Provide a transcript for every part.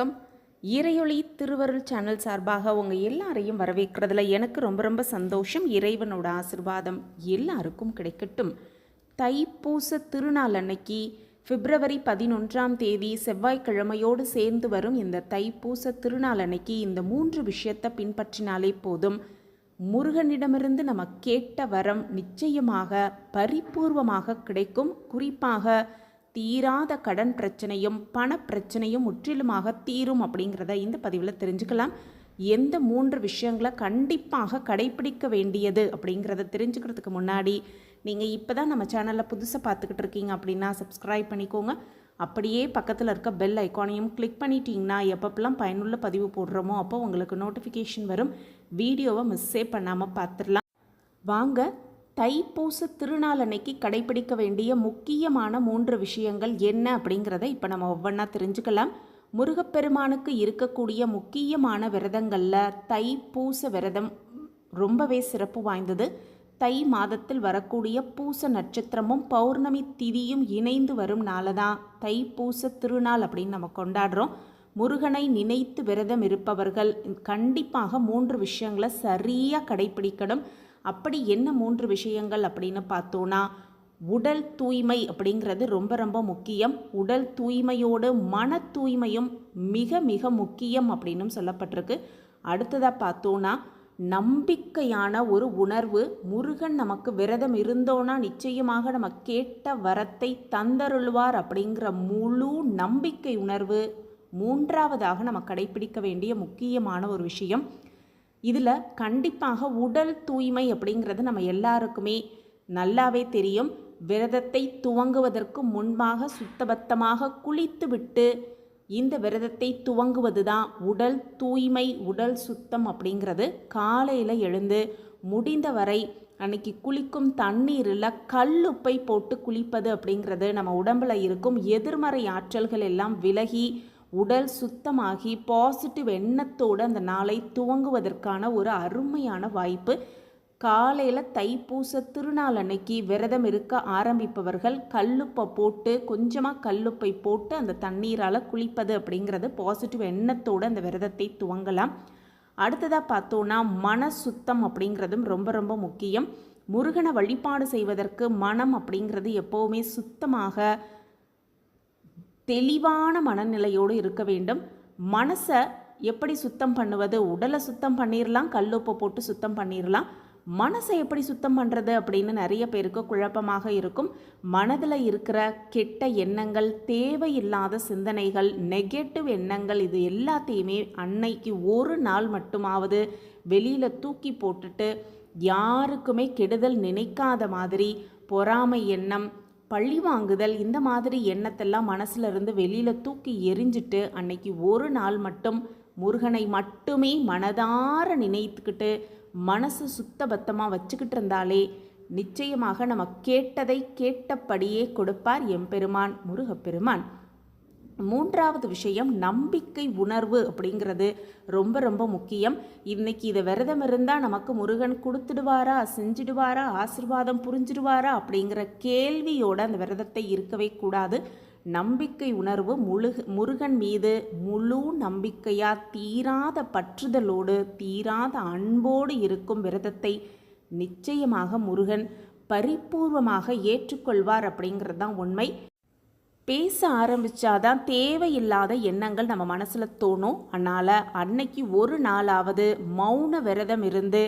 வணக்கம். இறையொளி திருவருள் சேனல் சார்பாக உங்கள் எல்லாரையும் வரவேற்கிறதுல எனக்கு ரொம்ப ரொம்ப சந்தோஷம். இறைவனோட ஆசிர்வாதம் எல்லாருக்கும் கிடைக்கட்டும். தைப்பூச திருநாள் அன்னைக்கு பிப்ரவரி பதினொன்றாம் தேதி செவ்வாய்க்கிழமையோடு சேர்ந்து வரும் இந்த தைப்பூச திருநாள் அன்னைக்கு இந்த மூன்று விஷயத்தை பின்பற்றினாலே போதும். முருகனிடமிருந்து நம்ம கேட்ட வரம் நிச்சயமாக பரிபூர்வமாக கிடைக்கும். குறிப்பாக தீராத கடன் பிரச்சனையும் பணப்பிரச்சனையும் முற்றிலுமாக தீரும் அப்படிங்கிறத இந்த பதிவில் தெரிஞ்சுக்கலாம். எந்த மூன்று விஷயங்களை கண்டிப்பாக கடைபிடிக்க வேண்டியது அப்படிங்கிறத தெரிஞ்சுக்கிறதுக்கு முன்னாடி நீங்கள் இப்போ தான் நம்ம சேனலில் புதுசாக பார்த்துக்கிட்டு இருக்கீங்க அப்படின்னா சப்ஸ்கிரைப் பண்ணிக்கோங்க. அப்படியே பக்கத்தில் இருக்க பெல் ஐக்கானையும் கிளிக் பண்ணிட்டீங்கன்னா எப்பப்பெல்லாம் பயனுள்ள பதிவு போடுறோமோ அப்போ உங்களுக்கு நோட்டிஃபிகேஷன் வரும். வீடியோவை மிஸ்ஸே பண்ணாமல் பார்த்துடலாம். வாங்க தைப்பூச திருநாள் அன்னைக்கு கடைபிடிக்க வேண்டிய முக்கியமான மூன்று விஷயங்கள் என்ன அப்படிங்கிறத இப்போ நம்ம ஒவ்வொன்றா தெரிஞ்சுக்கலாம். முருகப்பெருமானுக்கு இருக்கக்கூடிய முக்கியமான விரதங்களில் தைப்பூச விரதம் ரொம்பவே சிறப்பு வாய்ந்தது. தை மாதத்தில் வரக்கூடிய பூச நட்சத்திரமும் பௌர்ணமி திதியும் இணைந்து வரும் நாளை தான் தைப்பூச திருநாள் அப்படின்னு நம்ம கொண்டாடுறோம். முருகனை நினைத்து விரதம் இருப்பவர்கள் கண்டிப்பாக மூன்று விஷயங்களை சரியாக கடைபிடிக்கணும். அப்படி என்ன மூன்று விஷயங்கள் அப்படின்னு பார்த்தோன்னா உடல் தூய்மை அப்படிங்கிறது ரொம்ப ரொம்ப முக்கியம். உடல் தூய்மையோடு மன தூய்மையும் மிக மிக முக்கியம் அப்படின்னும் சொல்லப்பட்டிருக்கு. அடுத்ததாக பார்த்தோன்னா நம்பிக்கையான ஒரு உணர்வு. முருகன் நமக்கு விரதம் இருந்தோன்னா நிச்சயமாக நம்ம கேட்ட வரத்தை தந்தருள்வார் அப்படிங்கிற முழு நம்பிக்கை உணர்வு மூன்றாவதாக நம்ம கடைபிடிக்க வேண்டிய முக்கியமான ஒரு விஷயம். இதில் கண்டிப்பாக உடல் தூய்மை அப்படிங்கிறது நம்ம எல்லாருக்குமே நல்லாவே தெரியும். விரதத்தை துவங்குவதற்கு முன்பாக சுத்தபத்தமாக குளித்துவிட்டு இந்த விரதத்தை துவங்குவது தான் உடல் தூய்மை உடல் சுத்தம் அப்படிங்கிறது. காலையில் எழுந்து முடிந்தவரை அன்னைக்கு குளிக்கும் தண்ணீரில் கல்லுப்பை போட்டு குளிப்பது அப்படிங்கிறது நம்ம உடம்பில் இருக்கும். எதிர்மறை ஆற்றல்கள் எல்லாம் விலகி உடல் சுத்தமாகி பாசிட்டிவ் எண்ணத்தோடு அந்த நாளை துவங்குவதற்கான ஒரு அருமையான வாய்ப்பு. காலையில் தைப்பூச திருநாள் அன்னைக்கு விரதம் இருக்க ஆரம்பிப்பவர்கள் கல்லுப்பை போட்டு கொஞ்சமாக கல்லுப்பை போட்டு அந்த தண்ணீரால் குளிப்பது அப்படிங்கிறது பாசிட்டிவ் எண்ணத்தோடு அந்த விரதத்தை துவங்கலாம். அடுத்ததாக பார்த்தோன்னா மன சுத்தம் அப்படிங்கிறதும் ரொம்ப ரொம்ப முக்கியம். முருகனை வழிபாடு செய்வதற்கு மனம் அப்படிங்கிறது எப்போவுமே சுத்தமாக தெளிவான மனநிலையோடு இருக்க வேண்டும். மனசை எப்படி சுத்தம் பண்ணுவது? உடலை சுத்தம் பண்ணிடலாம் கல்லுப்பை போட்டு சுத்தம் பண்ணிடலாம் மனசை எப்படி சுத்தம் பண்ணுறது அப்படின்னு நிறைய பேருக்கு குழப்பமாக இருக்கும். மனதில் இருக்கிற கெட்ட எண்ணங்கள் தேவையில்லாத சிந்தனைகள் நெகட்டிவ் எண்ணங்கள் இது எல்லாத்தையுமே அன்னைக்கு ஒரு நாள் மட்டுமாவது வெளியில் தூக்கி போட்டுட்டு யாருக்குமே கெடுதல் நினைக்காத மாதிரி பொறாமை எண்ணம் பழி வாங்குதல் இந்த மாதிரி எண்ணத்தெல்லாம் மனசுல இருந்து வெளியில் தூக்கி எரிஞ்சிட்டு அன்னைக்கு ஒரு நாள் மட்டும் முருகனை மட்டுமே மனதார நினைத்துக்கிட்டு மனசு சுத்தபத்தமாக வச்சுக்கிட்டு இருந்தாலே நிச்சயமாக நம்ம கேட்டதை கேட்டபடியே கொடுப்பார் எம்பெருமான் முருகப்பெருமான். மூன்றாவது விஷயம் நம்பிக்கை உணர்வு அப்படிங்கிறது ரொம்ப ரொம்ப முக்கியம். இன்னைக்கு இதை விரதம் இருந்தால் நமக்கு முருகன் கொடுத்துடுவாரா செஞ்சிடுவாரா ஆசிர்வாதம் புரிஞ்சிடுவாரா அப்படிங்கிற கேள்வியோட அந்த விரதத்தை இருக்கவே கூடாது. நம்பிக்கை உணர்வு முழுக முருகன் மீது முழு நம்பிக்கையாக தீராத பற்றுதலோடு தீராத அன்போடு இருக்கும் விரதத்தை நிச்சயமாக முருகன் பரிபூர்வமாக ஏற்றுக்கொள்வார் அப்படிங்கிறது தான் உண்மை. பேச ஆரம்பித்தாதான் தேவையில்லாத எண்ணங்கள் நம்ம மனசில் தோணும். அதனால் அன்னைக்கு ஒரு நாளாவது மௌன விரதம் இருந்து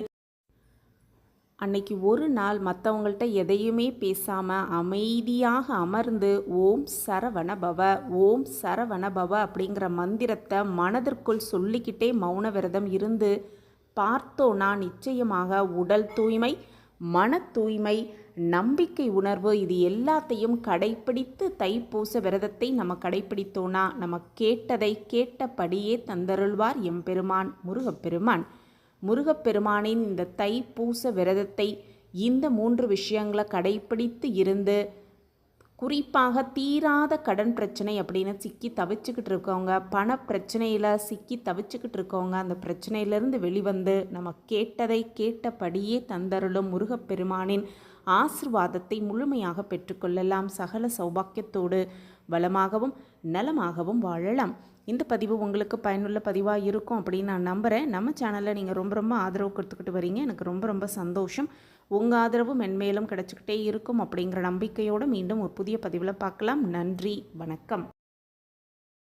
அன்னைக்கு ஒரு நாள் மற்றவங்கள்ட்ட எதையுமே பேசாமல் அமைதியாக அமர்ந்து ஓம் சரவண பவ ஓம் சரவண பவ அப்படிங்கிற மந்திரத்தை மனதிற்குள் சொல்லிக்கிட்டே மௌன விரதம் இருந்து பார்த்தோன்னா நிச்சயமாக உடல் தூய்மை மன தூய்மை நம்பிக்கை உணர்வு இது எல்லாத்தையும் கடைப்பிடித்து தைப்பூச விரதத்தை நம்ம கடைப்பிடித்தோனா நம்ம கேட்டதை கேட்டபடியே தந்தருள்வார் எம்பெருமான் முருகப்பெருமான். முருகப்பெருமானின் இந்த தைப்பூச விரதத்தை இந்த மூன்று விஷயங்களை கடைப்பிடித்து இருந்து குறிப்பாக தீராத கடன் பிரச்சனை அப்படின்னு சிக்கி தவிச்சுக்கிட்டு இருக்கவங்க பண பிரச்சனையில் சிக்கி தவிச்சுக்கிட்டு இருக்கவங்க அந்த பிரச்சனையிலேருந்து வெளிவந்து நம்ம கேட்டதை கேட்டபடியே தந்தருளும் முருகப்பெருமானின் ஆசிர்வாதத்தை முழுமையாக பெற்றுக்கொள்ளலாம். சகல சௌபாக்கியத்தோடு வளமாகவும் நலமாகவும் வாழலாம். இந்த பதிவு உங்களுக்கு பயனுள்ள பதிவாக இருக்கும் அப்படின்னு நான் நம்புகிறேன் நம்ம சேனலில் நீங்கள் ரொம்ப ரொம்ப ஆதரவு கொடுத்துக்கிட்டு வரீங்க. எனக்கு ரொம்ப ரொம்ப சந்தோஷம். உங்கள் ஆதரவு மென்மேலும் கிடச்சிக்கிட்டே இருக்கும் அப்படிங்கிற நம்பிக்கையோடு மீண்டும் ஒரு புதிய பதிவில் பார்க்கலாம். நன்றி. வணக்கம்.